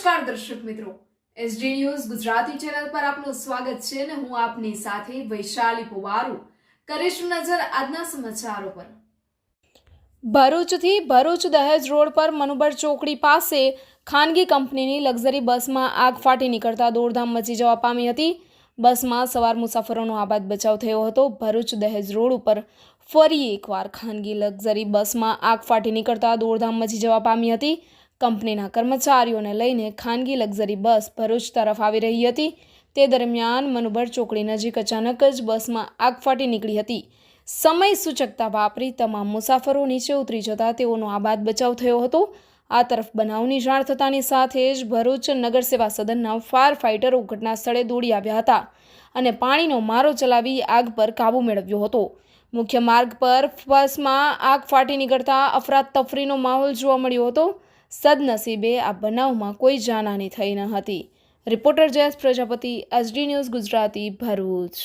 નમસ્કાર દર્શક મિત્રો. એસડી ન્યૂઝ ગુજરાતી ચેનલ પર આપનું સ્વાગત છે અને હું આપની સાથે વૈશાલી પુવારુ. કરીશું નજર આજના સમાચારો પર. ભરૂચથી ભરૂચ દહેજ રોડ પર મનુબર ચોકડી પાસે ખાનગી કંપનીની લક્ઝરી બસમાં આગ ફાટી નીકળતા દોડધામ મચી જવા પામી હતી. બસમાં સવાર મુસાફરોનો આબાદ બચાવ થયો હતો. ભરૂચ દહેજ રોડ ઉપર ફરી એકવાર ખાનગી લક્ઝરી બસમાં આગ ફાટી નીકળતા દોડધામ મચી જવા પામી હતી. કંપનીના કર્મચારીઓને લઈને ખાનગી લક્ઝરી બસ ભરૂચ તરફ આવી રહી હતી. તે દરમિયાન મનુબર ચોકડી નજીક અચાનક જ બસમાં આગ ફાટી નીકળી હતી. સમય સૂચકતા વાપરી તમામ મુસાફરો નીચે ઉતરી જતા તેઓનો આબાદ બચાવ થયો હતો. આ તરફ બનાવની જાણ થતાની સાથે જ ભરૂચ નગર સેવા સદનના ફાયર ફાઇટરો ઘટના સ્થળે દોડી આવ્યા હતા અને પાણીનો મારો ચલાવી આગ પર કાબૂ મેળવ્યો હતો. મુખ્ય માર્ગ પર બસમાં આગ ફાટી નીકળતા અફરાતફરીનો માહોલ જોવા મળ્યો હતો. સદનસીબે આ બનાવમાં કોઈ જાનહાની થઈ ન હતી. Reporter Jayesh Prajapati, SD news Gujarati Bharuch.